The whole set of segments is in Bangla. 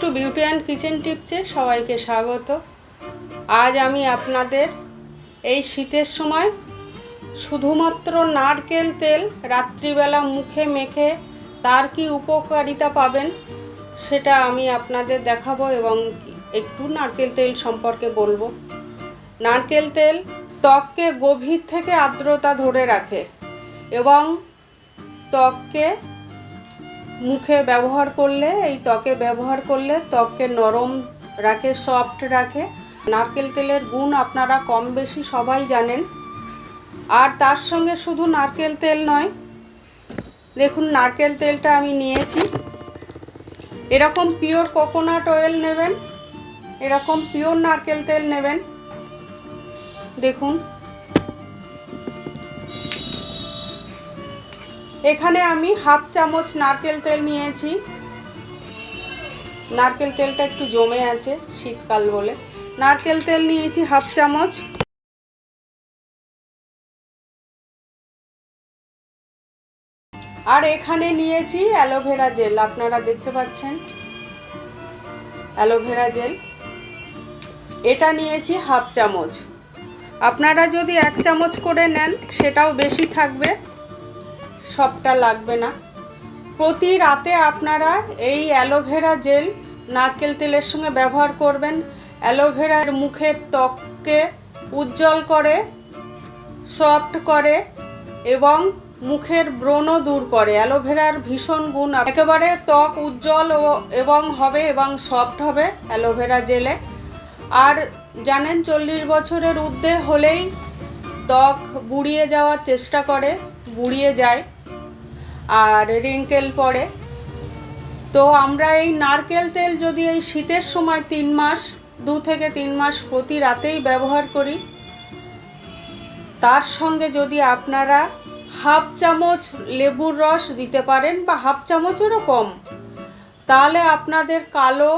টু বিউটি অ্যান্ড কিচেন টিপসে সবাইকে স্বাগত। আজ আমি আপনাদের এই শীতের সময় শুধুমাত্র নারকেল তেল রাত্রিবেলা মুখে মেখে তার কি উপকারিতা পাবেন সেটা আমি আপনাদের দেখাবো এবং একটু নারকেল তেল সম্পর্কে বলব। নারকেল তেল ত্বককে গভীর থেকে আর্দ্রতা ধরে রাখে এবং ত্বককে মুখে ব্যবহার করলে, এই ত্বকে ব্যবহার করলে ত্বককে নরম রাখে সফট রাখে। নারকেল তেলের গুণ আপনারা কম বেশি সবাই জানেন। আর তার সঙ্গে শুধু নারকেল তেল নয়, দেখুন নারকেল তেলটা আমি নিয়েছি। এরকম পিওর কোকোনাট অয়েল নেবেন, এরকম পিওর নারকেল তেল নেবেন। দেখুন। এখানে আমি হাফ চামচ নারকেল তেল নিয়েছি। নারকেল তেলটা একটু জমে আছে শীতকাল বলে। নারকেল তেল নিয়েছি হাফ চামচ। আর এখানে নিয়েছি অ্যালোভেরা জেল, আপনারা দেখতে পাচ্ছেন। Aloe vera gel. এটা নিয়েছি হাফ চামচ। আপনারা যদি এক চামচ করে নেন, সেটাও বেশি থাকবে। সবটা লাগবে না। প্রতি রাতে আপনারা এই অ্যালোভেরা জেল নারকেল তেলের সঙ্গে ব্যবহার করবেন। অ্যালোভেরার মুখের ত্বককে উজ্জ্বল করে, সফট করে এবং মুখের ব্রণ দূর করে। অ্যালোভেরার ভীষণ গুণ একেবারে ত্বক উজ্জ্বল ও এবং হবে এবং সফট হবে অ্যালোভেরা জেলে। আর জানেন, চল্লিশ বছরের ঊর্ধ্বে হলেই ত্বক বুড়িয়ে যাওয়ার চেষ্টা করে, বুড়িয়ে যায়। আর রিঙ্কেল পড়ে তো আমরা এই নারকেল তেল যদি এই শীতের সময় তিন মাস, দু থেকে তিন মাস প্রতি রাতেই ব্যবহার করি, তার সঙ্গে যদি আপনারা হাফ চামচ লেবুর রস দিতে পারেন বা হাফ চামচেরও কম, তাহলে আপনাদের কালো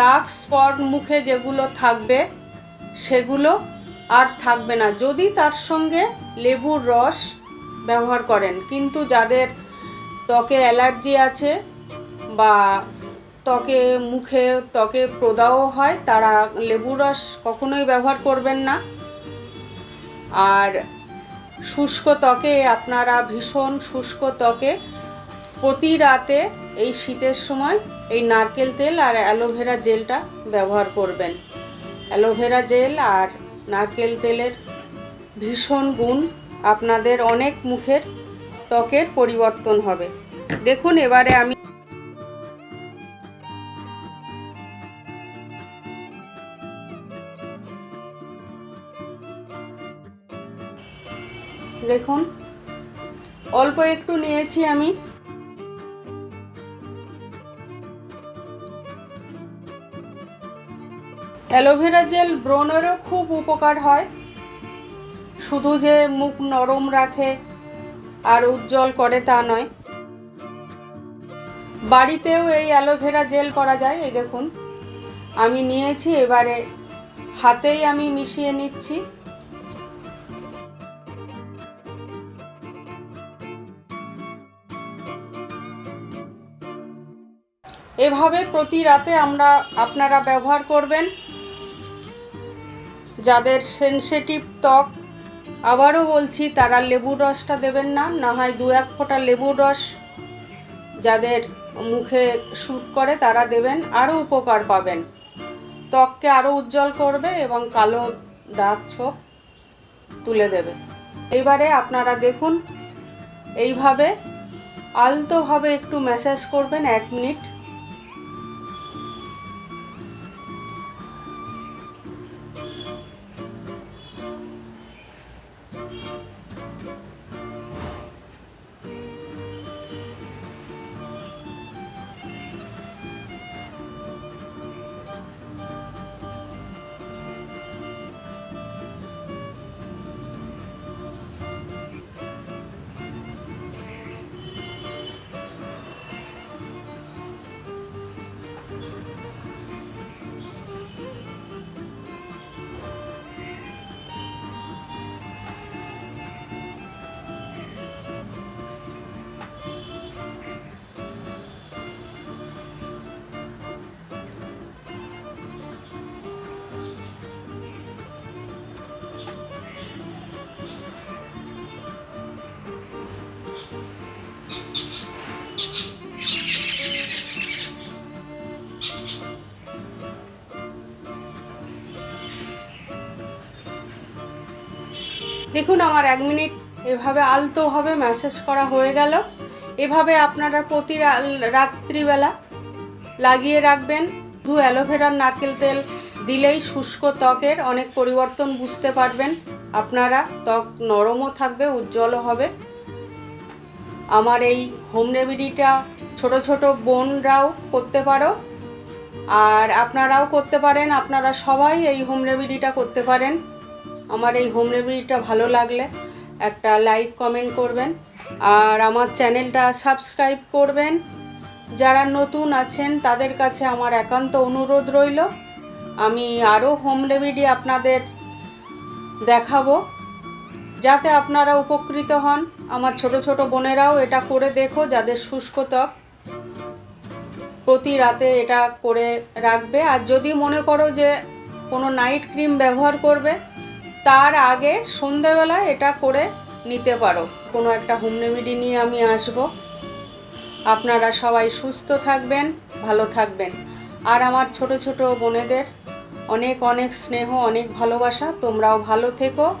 দাগ স্পট মুখে যেগুলো থাকবে, সেগুলো আর থাকবে না। যদি তার সঙ্গে লেবুর রস ব্যবহার করেন, কিন্তু যাদের ত্বকে অ্যালার্জি আছে বা ত্বকে মুখে ত্বকে প্রদাহ হয়, তারা লেবুর রস কখনোই ব্যবহার করবেন না। আর শুষ্ক ত্বকে আপনারা ভীষণ শুষ্ক ত্বকে প্রতি রাতে এই শীতের সময় এই নারকেল তেল আর অ্যালোভেরা জেলটা ব্যবহার করবেন। অ্যালোভেরা জেল আর নারকেল তেলের ভীষণ গুণ আপনাদের অনেক মুখের ত্বকের পরিবর্তন হবে। দেখুন, এবারে আমি দেখুন, অল্প একটু নিয়েছি আমি। অ্যালোভেরা জেল ব্রণেরও খুব উপকার হয়। শুধু যে মুখ নরম রাখে আর উজ্জ্বল করে তা নয়। বাড়িতেও এই অ্যালোভেরা জেল করা যায়, এই দেখুন। আমি নিয়েছি, এবারে হাতেই আমি মিশিয়ে নিচ্ছি। এভাবে প্রতি রাতে আমরা আপনারা ব্যবহার করবেন। যাদের সেনসিটিভ ত্বক, আবারও বলছি, তারা লেবুর রসটা দেবেন না না হয় দু এক ফোঁটা লেবুর রস। যাদের মুখে শ্যুট করে, তারা দেবেন আরও উপকার পাবেন। ত্বককে আরও উজ্জ্বল করবে এবং কালো দাগ ছোপ তুলে দেবে। এবারে আপনারা দেখুন, এইভাবে আলতোভাবে একটু ম্যাসাজ করবেন এক মিনিট। দেখুন, আমার এক মিনিট এভাবে আলতোভাবে ম্যাসেজ করা হয়ে গেল। এভাবে আপনারা প্রতি রাত্রিবেলা লাগিয়ে রাখবেন। শুধু অ্যালোভেরার নারকেল তেল দিলেই শুষ্ক ত্বকের অনেক পরিবর্তন বুঝতে পারবেন। আপনারা ত্বক নরমও থাকবে, উজ্জ্বলও হবে। আমার এই হোম রেমেডিটা ছোট ছোট বোনরাও করতে পারো। আর আপনারাও করতে পারেন, আপনারা সবাই এই হোম রেমেডিটা করতে পারেন। আমার এই হোম রেমেডিটা ভালো লাগলে একটা লাইক কমেন্ট করবেন। আর আমার চ্যানেলটা সাবস্ক্রাইব করবেন। যারা নতুন আছেন, তাদের কাছে আমার একান্ত অনুরোধ রইল। আমি আরও হোম রেমেডি আপনাদের দেখাবো। যাতে আপনারা উপকৃত হন। আমার ছোট ছোট বোনেরাও এটা করে দেখো, যাদের শুষ্ক ত্বক। প্রতি রাতে এটা করে রাখবে। আর যদি মনে করো যে কোনো নাইট ক্রিম ব্যবহার করবে তার আগে সন্ধ্যাবেলা এটা করে নিতে পারো। কোনো একটা হোম রেমেডি নিয়ে আমি আসব। আপনারা সবাই সুস্থ থাকবেন, ভালো থাকবেন। আর আমার ছোট ছোট বোনেদের অনেক অনেক স্নেহ, অনেক ভালোবাসা। তোমরাও ভালো থেকো।